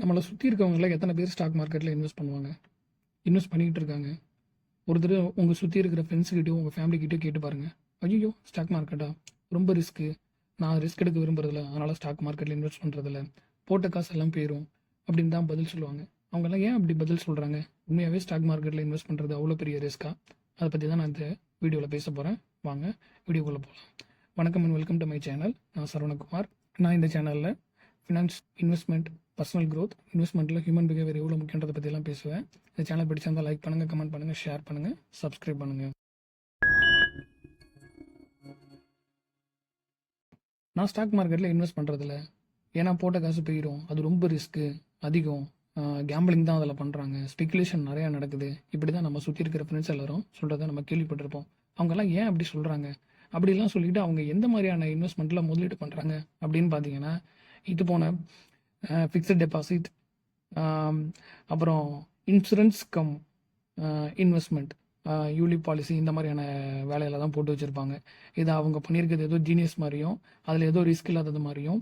நம்மளை சுற்றி இருக்கவங்கள எத்தனை பேர் ஸ்டாக் மார்க்கெட்டில் இன்வெஸ்ட் பண்ணுவாங்க? இன்வெஸ்ட் பண்ணிக்கிட்டு இருக்காங்க. ஒருத்தர் உங்கள் சுற்றி இருக்கிற ஃப்ரெண்ட்ஸுக்கிட்டையும் உங்கள் ஃபேமிலிக்கிட்டையும் கேட்டு பாருங்கள் ஐயோ ஸ்டாக் மார்க்கெட்டா ரொம்ப ரிஸ்க்கு நான் ரிஸ்க் எடுக்க விரும்புறதில்ல. அதனால் ஸ்டாக் மார்க்கெட்டில் இன்வெஸ்ட் பண்ணுறதில்ல போட்ட காசு எல்லாம் போயிடும் அப்படின்னு தான் பதில் சொல்லுவாங்க. அவங்கெல்லாம் ஏன் அப்படி பதில் சொல்கிறாங்க உண்மையாகவே ஸ்டாக் மார்க்கெட்டில் இன்வெஸ்ட் பண்ணுறது அவ்வளோ பெரிய ரிஸ்க்காக அதை பற்றி தான் நான் இந்த வீடியோவில் பேச போகிறேன் வாங்க வீடியோக்குள்ளே போகலாம் வணக்கம் and welcome to my channel நான் சரவணகுமார். நான் இந்த சேனலில் ஃபினான்ஸ் இன்வெஸ்ட்மெண்ட் பர்சனல் க்ரோத் இன்வெஸ்ட்மெண்ட்டில் ஹியூமன் பிஹேவியர் எவ்வளோ முக்கியன்றதை பற்றிலாம் பேசுவேன். இந்த சேனல் பிடிச்சிருந்தால் லைக் பண்ணுங்கள் கமெண்ட் பண்ணுங்கள் ஷேர் பண்ணுங்கள் சப்ஸ்கிரைப் பண்ணுங்கள் நான் ஸ்டாக் மார்க்கெட்டில் இன்வெஸ்ட் பண்ணுறதில்ல ஏன்னா போட்ட காசு போயிடும். அது ரொம்ப ரிஸ்க்கு அதிகம். கேம்பிளிங் தான் அதில் பண்ணுறாங்க ஸ்பெகுலேஷன் நிறையா நடக்குது. இப்படி தான் நம்ம சுற்றி இருக்கிற ஃப்ரெண்ட்ஸ் எல்லாரும் சொல்கிறத நம்ம கேள்விப்பட்டிருப்போம். அவங்கெல்லாம் ஏன் அப்படி சொல்கிறாங்க அப்படிலாம் சொல்லிட்டு அவங்க எந்த மாதிரியான இன்வெஸ்ட்மெண்ட்டில் முதலீடு பண்ணுறாங்க அப்படின்னு பார்த்தீங்கன்னா இது போன ஃபிக்ஸட் டெபாசிட் அப்புறம் insurance cum investment ULIP policy இந்த மாதிரியான வேலையில தான் போட்டு வச்சுருப்பாங்க. இது அவங்க பண்ணியிருக்கிறது ஏதோ ஜீனியஸ் மாதிரியும் அதில் ஏதோ ரிஸ்க் இல்லாதது மாதிரியும்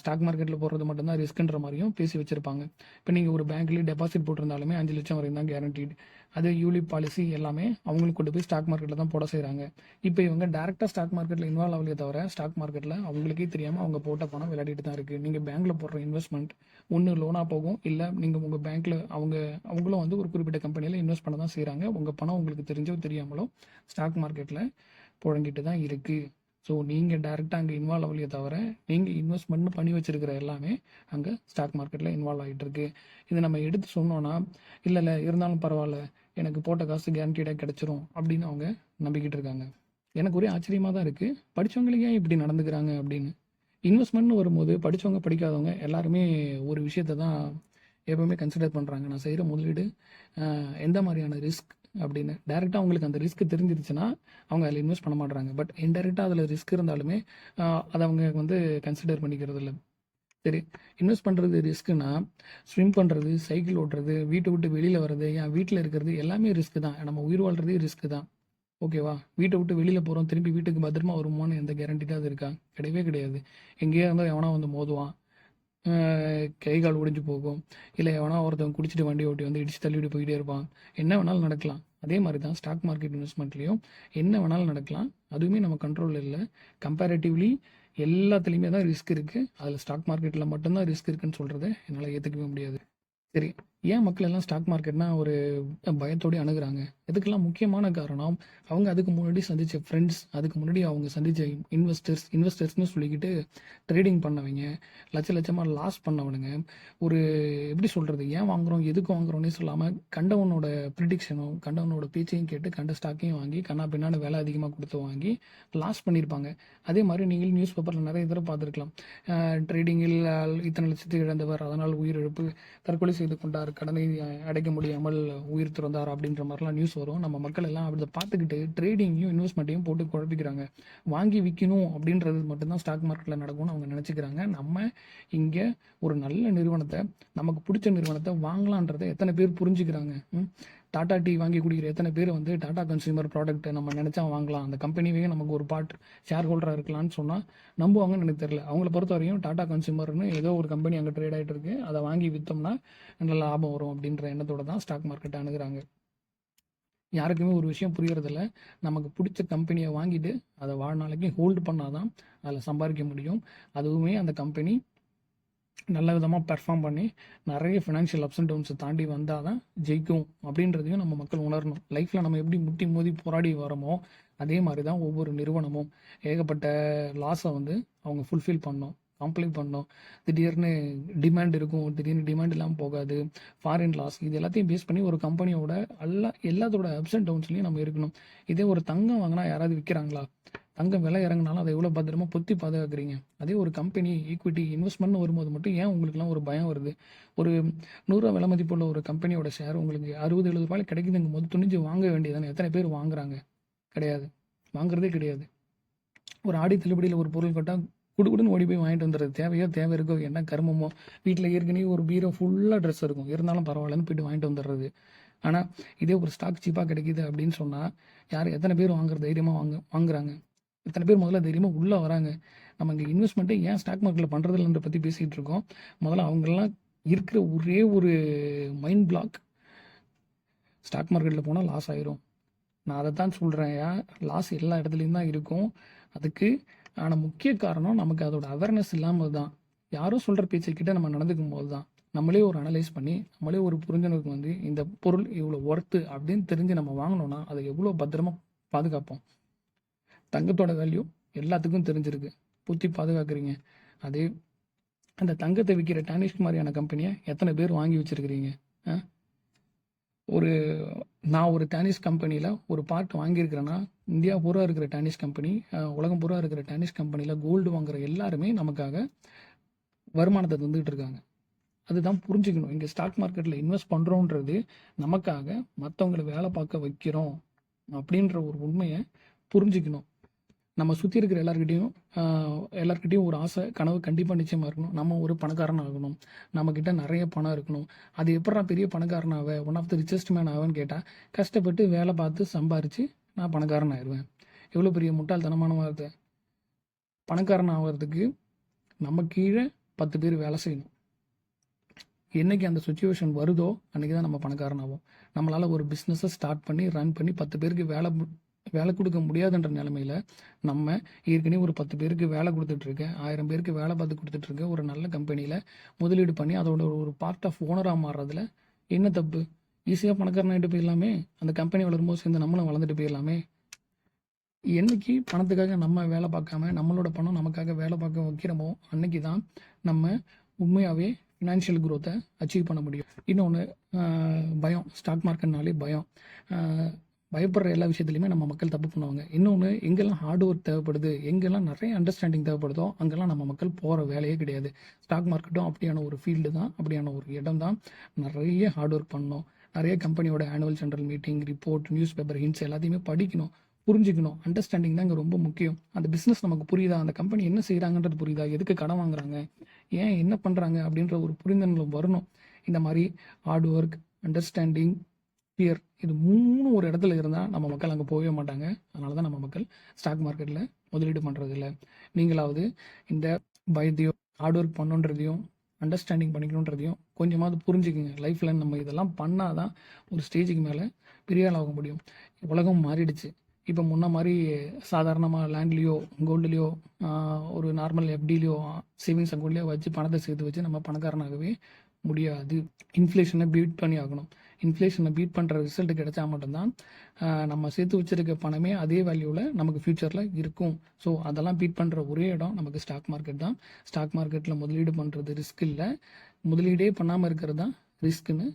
ஸ்டாக் மார்க்கெட்டில் போடுறது மட்டும்தான் ரிஸ்க்குன்ற மாதிரியும் பேசி வச்சுருப்பாங்க. இப்போ நீங்கள் ஒரு பேங்க்லேயே டெபாசிட் போட்டிருந்தாலுமே அஞ்சு லட்சம் வரைக்கும் தான் கேரண்டீடு அது யூலி பாலிசி எல்லாமே அவங்களுக்கு கொண்டு போய் ஸ்டாக் மார்க்கெட்டில் தான் போட செய்கிறாங்க இப்போ இவங்க டேரெக்டாக ஸ்டாக் மார்க்கெட்டில் இன்வால்வ் ஆகலையே தவிர ஸ்டாக் மார்க்கெட்டில் அவங்களுக்கே தெரியாமல் அவங்க போட்ட பணம் விளையாடிட்டு தான் இருக்குது நீங்கள் பேங்க்கில் போடுற இன்வெஸ்ட்மெண்ட் ஒன்று லோனாக போகும் இல்லை நீங்கள் உங்கள் பேங்க்கில் அவங்க அவங்களும் வந்து ஒரு குறிப்பிட்ட கம்பெனியில் இன்வெஸ்ட் பண்ண தான் செய்கிறாங்க உங்கள் பணம் உங்களுக்கு தெரிஞ்சோ தெரியாமலோ ஸ்டாக் மார்க்கெட்டில் புழங்கிட்டு தான் இருக்குது ஸோ நீங்கள் டேரெக்டாக அங்கே இன்வால்வ் ஆகலையே தவிர நீங்கள் இன்வெஸ்ட்மெண்ட் பண்ணி வச்சிருக்கிற எல்லாமே அங்கே ஸ்டாக் மார்க்கெட்டில் இன்வால்வ் ஆகிட்டு இருக்கு. இது நம்ம எடுத்து சொன்னோன்னா இல்லை இல்லை இருந்தாலும் பரவாயில்ல. எனக்கு போட்ட காசு கேரண்டீடாக கிடச்சிரும் அப்படின்னு அவங்க நம்பிக்கிட்டு இருக்காங்க. எனக்கு ஒரே ஆச்சரியமாக தான் இருக்குது படித்தவங்களுக்கு ஏன் இப்படி நடந்துக்கிறாங்க அப்படின்னு? இன்வெஸ்ட்மெண்ட்னு வரும்போது படித்தவங்க படிக்காதவங்க எல்லாருமே ஒரு விஷயத்தை தான் எப்பவுமே கன்சிடர் பண்ணுறாங்க நான் செய்கிற முதலீடு எந்த மாதிரியான ரிஸ்க் அப்படின்னு. டேரெக்டாக அவங்களுக்கு அந்த ரிஸ்க் தெரிஞ்சிருச்சுன்னா அவங்க அதில் இன்வெஸ்ட் பண்ண மாட்றாங்க. பட் இன்டெரக்டாக அதில் ரிஸ்க் இருந்தாலுமே அதை அவங்க வந்து கன்சிடர் பண்ணிக்கிறது இல்லை சரி இன்வெஸ்ட் பண்ணுறது ரிஸ்க்குனா ஸ்விம் பண்ணுறது சைக்கிள் ஓட்டுறது வீட்டை விட்டு வெளியில் வர்றது என் வீட்டில் இருக்கிறது எல்லாமே ரிஸ்க்கு தான். நம்ம உயிர் வாழ்றதே ரிஸ்க்கு தான். ஓகேவா வீட்டை விட்டு வெளியில் போகிறோம் திரும்பி வீட்டுக்கு பத்திரமா வருமானு எந்த கேரண்டிட்டாவது இருக்கா? கிடையவே கிடையாது. எங்கேயா இருந்தால் எவனா வந்து மோதுவான். கை கால் ஒடிஞ்சு போகும். இல்லை எவனா ஒருத்தவங்க குடிச்சிட்டு வண்டி ஓட்டி வந்து இடிச்சு தள்ளிட்டு போயிட்டே இருப்பான். என்ன வேணாலும் நடக்கலாம். அதே மாதிரி தான் ஸ்டாக் மார்க்கெட் இன்வெஸ்ட்மெண்ட்லேயும் என்ன வேணாலும் நடக்கலாம். அதுவுமே நம்ம கண்ட்ரோலில் இல்லை. கம்பேரேட்டிவ்லி எல்லாத்துலேயுமே தான் ரிஸ்க் இருக்குது அதில் ஸ்டாக் மார்க்கெட்டில் மட்டும்தான் ரிஸ்க் இருக்குன்னு சொல்கிறத என்னால் ஏற்றுக்கவே முடியாது. சரி. ஏன் மக்கள் எல்லாம் ஸ்டாக் மார்க்கெட்னா ஒரு பயத்தோடய அணுகிறாங்க? இதுக்கெல்லாம் முக்கியமான காரணம் அவங்க அதுக்கு முன்னாடி சந்தித்த ஃப்ரெண்ட்ஸ் அதுக்கு முன்னாடி அவங்க சந்திச்ச இன்வெஸ்டர்ஸ் இன்வெஸ்டர்ஸ்னு சொல்லிக்கிட்டு ட்ரேடிங் பண்ணவங்க லட்ச லட்சமாக லாஸ் பண்ணவனுங்க ஒரு எப்படி சொல்கிறது ஏன் வாங்குறோம் எதுக்கு வாங்குறோம்னே சொல்லாமல் கண்டவனோட ப்ரிடிக்ஷனும் கண்டவனோட பேச்சையும் கேட்டு கண்ட ஸ்டாக்கையும் வாங்கி கண்ணா பின்னான்னு விலை அதிகமாக கொடுத்து வாங்கி லாஸ் பண்ணியிருப்பாங்க. அதே மாதிரி நீங்கள் நியூஸ் பேப்பரில் நிறைய தடவை பார்த்துருக்கலாம். ட்ரேடிங்கில் இத்தனை லட்சத்துக்கு இழந்தவர் அதனால் உயிரிழப்பு தற்கொலை செய்து கொண்டார் கடனை அடைக்க முடியாமல் உயிர் திறந்தார் அப்படின்ற மாதிரிலாம் நியூஸ் வரும். நம்ம மக்கள் எல்லாம் அப்படி பார்த்துக்கிட்டு ட்ரேடிங்கையும் இன்வெஸ்ட்மெண்ட்டையும் போட்டு குழப்பிக்கிறாங்க. வாங்கி விற்கணும் அப்படின்றது மட்டும்தான் ஸ்டாக் மார்க்கெட்டில் நடக்கும்னு அவங்க நினச்சிக்கிறாங்க. நம்ம இங்கே ஒரு நல்ல நிறுவனத்தை நமக்கு பிடிச்ச நிறுவனத்தை வாங்கலான்றதை எத்தனை பேர் புரிஞ்சுக்கிறாங்க. டாடா டீ வாங்கி குடிக்கிற எத்தனை பேர் வந்து டாடா கன்சியூமர் ப்ராடக்ட் நம்ம நினச்சா வாங்கலாம். அந்த கம்பெனிவே நமக்கு ஒரு பார்ட் ஷேர் ஹோல்டராக இருக்கலாம்னு சொன்னால் நம்புவாங்கன்னு எனக்கு தெரியல. அவங்கள பொறுத்த வரையும் டாடா கன்சியூமர்னு ஏதோ ஒரு கம்பெனி அங்கே ட்ரேட் ஆகிட்டு இருக்கு. அதை வாங்கி விற்றோம்னா நல்ல லாபம் வரும் அப்படின்ற எண்ணத்தோடு தான் ஸ்டாக் மார்க்கெட்டை அணுகிறாங்க. யாருக்குமே ஒரு விஷயம் புரியறதில்ல. நமக்கு பிடிச்ச கம்பெனியை வாங்கிட்டு அதை வாழ்நாளைக்கு ஹோல்டு பண்ணாதான் அதில் சம்பாதிக்க முடியும். அதுவுமே அந்த கம்பெனி நல்ல விதமாக பெர்ஃபார்ம் பண்ணி நிறைய ஃபினான்ஷியல் அப்ஸ் அண்ட் டவுன்ஸை தாண்டி வந்தால் தான் ஜெயிக்கும் அப்படின்றதையும் நம்ம மக்கள் உணரணும். லைஃப்பில் நம்ம எப்படி முட்டி மோதி போராடி வரோமோ அதே மாதிரி தான் ஒவ்வொரு நிறுவனமும். ஏகப்பட்ட லாஸை வந்து அவங்க ஃபுல்ஃபில் பண்ணோம் கம்ப்ளீட் பண்ணோம். திடீர்னு டிமாண்ட் இருக்கும் திடீர்னு டிமாண்ட் இல்லாமல் போகாது. ஃபாரின் லாஸ் இது எல்லாத்தையும் பேஸ் பண்ணி ஒரு கம்பெனியோட எல்லா எல்லாத்தோட அப்ஸ் அண்ட் டவுன்ஸ்லையும் நம்ம இருக்கணும். இதே ஒரு தங்கம் வாங்கினா யாராவது விற்கிறாங்களா தங்கம் விலை இறங்கினாலும் அதை எவ்வளோ பத்திரமா பொத்தி பாதுகாக்கிறீங்க? அதே ஒரு கம்பெனி ஈக்விட்டி இன்வெஸ்ட்மெண்ட் வரும்போது மட்டும் ஏன் உங்களுக்குலாம் ஒரு பயம் வருது? ஒரு நூறுரூவா விலை மதிப்புள்ள ஒரு கம்பெனியோட ஷேர் உங்களுக்கு அறுபது எழுபது ரூபாய் கிடைக்குதுங்கும் போது துணிஞ்சு வாங்க வேண்டியதானே எத்தனை பேர் வாங்குறாங்க? கிடையாது. வாங்குறதே கிடையாது. ஒரு ஆடி தள்ளுபடியில் ஒரு பொருள் கேட்டால் குடுக்குடுன்னு ஓடி போய் வாங்கிட்டு வந்துடுறது. தேவையோ தேவை இருக்கோ என்ன கருமமோ வீட்டில் ஏற்கனவே ஒரு பீரோ ஃபுல்லாக ட்ரெஸ் இருக்கும். இருந்தாலும் பரவாயில்லன்னு போயிட்டு வாங்கிட்டு வந்துடுறது. ஆனால் இதே ஒரு ஸ்டாக் சீப்பாக கிடைக்கிது அப்படின்னு சொன்னால் யார் எத்தனை பேர் வாங்குற தைரியமாக வாங்க வாங்குறாங்க? இத்தனை பேர் முதல்ல தைரியமாக உள்ளே வராங்க. நம்ம இங்கே இன்வெஸ்ட்மெண்ட்டை ஏன் ஸ்டாக் மார்க்கெட்டில் பண்ணுறதில்லன்ற பற்றி பேசிகிட்டு இருக்கோம். முதல்ல அவங்கெல்லாம் இருக்கிற ஒரே ஒரு மைண்ட் பிளாக் ஸ்டாக் மார்க்கெட்டில் போனால் லாஸ் ஆயிரும். நான் அதை தான் சொல்கிறேன் லாஸ் எல்லா இடத்துலையும் தான் இருக்கும். அதுக்கு ஆனால் முக்கிய காரணம் நமக்கு அதோட அவேர்னஸ் இல்லாமல் தான். யாரும் சொல்கிற பேச்சுக்கிட்ட நம்ம நடந்துக்கும் போது தான். நம்மளே ஒரு அனலைஸ் பண்ணி நம்மளே ஒரு புரிஞ்சனுக்கு வந்து இந்த பொருள் இவ்வளோ ஒர்த்து அப்படின்னு தெரிஞ்சு நம்ம வாங்கினோன்னா அதை எவ்வளோ பத்திரமா பாதுகாப்போம். தங்கத்தோட வேல்யூ எல்லாத்துக்கும் தெரிஞ்சிருக்கு. புத்தி பாதுகாக்கிறீங்க. அதே அந்த தங்கத்தை விற்கிற டானிஷ்க் மாதிரியான கம்பெனியை எத்தனை பேர் வாங்கி வச்சிருக்கிறீங்க? ஒரு நான் ஒரு டானிஷ் கம்பெனியில் ஒரு பார்ட் வாங்கியிருக்கிறேன்னா இந்தியா பூரா இருக்கிற டானிஷ் கம்பெனி உலகம் பூரா இருக்கிற டானிஷ் கம்பெனியில் கோல்டு வாங்குற எல்லாருமே நமக்காக வருமானத்தை தந்துக்கிட்டு இருக்காங்க. அதுதான் புரிஞ்சுக்கணும். இங்கே ஸ்டாக் மார்க்கெட்டில் இன்வெஸ்ட் பண்ணுறோன்றது நமக்காக மற்றவங்களை வேலை பார்க்க வைக்கிறோம் அப்படின்ற ஒரு உண்மையை புரிஞ்சுக்கணும். நம்ம சுற்றி இருக்கிற எல்லாருக்கிட்டையும் எல்லாருக்கிட்டையும் ஒரு ஆசை கனவு கண்டிப்பாக நிச்சயமாக இருக்கணும். நம்ம ஒரு பணக்காரன் ஆகணும். நம்மக்கிட்ட நிறைய பணம் இருக்கணும். அது எப்படா பெரிய பணக்காரன் ஆவ? One of the richest man ஆவேன்னு கேட்டால் கஷ்டப்பட்டு வேலை பார்த்து சம்பாரித்து நான் பணக்காரன் ஆயிடுவேன். எவ்வளோ பெரிய முட்டாள்தனமான வார்த்தை பணக்காரன் ஆகிறதுக்கு நம்ம கீழே பத்து பேர் வேலை செய்யணும். என்னைக்கு அந்த சுச்சுவேஷன் வருதோ அன்றைக்கி தான் நம்ம பணக்காரன் ஆகும் நம்மளால் ஒரு பிஸ்னஸை ஸ்டார்ட் பண்ணி ரன் பண்ணி பத்து பேருக்கு வேலை வேலை கொடுக்க முடியாதுன்ற நிலமையில நம்ம ஏற்கனவே ஒரு பத்து பேருக்கு வேலை கொடுத்துட்ருக்கேன் ஆயிரம் பேருக்கு வேலை பார்த்து கொடுத்துட்ருக்க ஒரு நல்ல கம்பெனியில் முதலீடு பண்ணி அதோட ஒரு பார்ட் ஆஃப் ஓனராக மாறுறதுல என்ன தப்பு? ஈஸியாக பணக்காரனாகிட்டு போயிடலாமே? அந்த கம்பெனி வளரும்போது சேர்ந்து நம்மளும் வளர்ந்துட்டு போயிடலாமே? என்னைக்கு பணத்துக்காக நம்ம வேலை பார்க்காம நம்மளோட பணம் நமக்காக வேலை பார்க்க வைக்கிறோமோ அன்னைக்கு தான் நம்ம உண்மையாகவே ஃபினான்ஷியல் குரோத்தை அச்சீவ் பண்ண முடியும். இன்னொன்று பயம். ஸ்டாக் மார்க்கெட்னாலே பயம். பயப்படுற எல்லா விஷயத்துலையுமே நம்ம மக்கள் தப்பு பண்ணுவாங்க. இன்னொன்று எங்கெல்லாம் ஹார்ட் ஒர்க் தேவைப்படுது எங்கெல்லாம் நிறைய அண்டர்ஸ்டாண்டிங் தேவைப்படுதோ அங்கெல்லாம் நம்ம மக்கள் போகிற வேலையே கிடையாது. ஸ்டாக் மார்க்கெட்டும் அப்படியான ஒரு ஃபீல்டு தான் அப்படியான ஒரு இடம் தான். நிறைய ஹார்ட் ஒர்க் பண்ணணும். நிறைய கம்பெனியோட annual central meeting report newspaper hints எல்லாத்தையுமே படிக்கணும் புரிஞ்சுக்கணும். அண்டர்ஸ்டாண்டிங் தான் இங்கே ரொம்ப முக்கியம். அந்த பிஸ்னஸ் நமக்கு புரியுதா? அந்த கம்பெனி என்ன செய்கிறாங்கன்றது புரியுதா? எதுக்கு கடன் வாங்குறாங்க? ஏன் என்ன பண்ணுறாங்க அப்படின்ற ஒரு புரிந்துணர்வு வரணும் இந்த மாதிரி ஹார்ட் ஒர்க் அண்டர்ஸ்டாண்டிங் பியர் இது மூணு ஒரு இடத்துல இருந்தால் நம்ம மக்கள் அங்கே போகவே மாட்டாங்க. அதனால தான் நம்ம மக்கள் ஸ்டாக் மார்க்கெட்டில் முதலீடு பண்ணுறது இல்லை நீங்களாவது இந்த பயத்தையும் ஹார்ட் ஒர்க் பண்ணுன்றதையும் அண்டர்ஸ்டாண்டிங் பண்ணிக்கணுன்றதையும் கொஞ்சமாவது புரிஞ்சுக்குங்க. லைஃப்பில் நம்ம இதெல்லாம் பண்ணால் தான் ஒரு ஸ்டேஜுக்கு மேலே பெரிய ஆளாக ஆக முடியும். உலகம் மாறிடுச்சு. இப்போ முன்ன மாதிரி சாதாரணமாக லேண்ட்லேயோ கோல்டுலேயோ ஒரு நார்மல் எஃப்டிலேயோ சேவிங்ஸ் அக்கௌண்ட்லேயோ வச்சு பணத்தை சேர்த்து வச்சு நம்ம பணக்காரனாகவே முடியாது. இன்ஃப்ளேஷனை பீட் பண்ணி ஆகணும். இன்ஃப்ளேஷனை பீட் பண்ணுற ரிசல்ட் கிடைச்சா மட்டும்தான் நம்ம சேர்த்து வச்சிருக்க பணமே அதே வேல்யூவில் நமக்கு ஃப்யூச்சரில் இருக்கும். ஸோ அதெல்லாம் பீட் பண்ணுற ஒரே இடம் நமக்கு ஸ்டாக் மார்க்கெட் தான். ஸ்டாக் மார்க்கெட்டில் முதலீடு பண்ணுறது ரிஸ்க் இல்லை. முதலீடே பண்ணாமல் இருக்கிறது தான் ரிஸ்க்குன்னு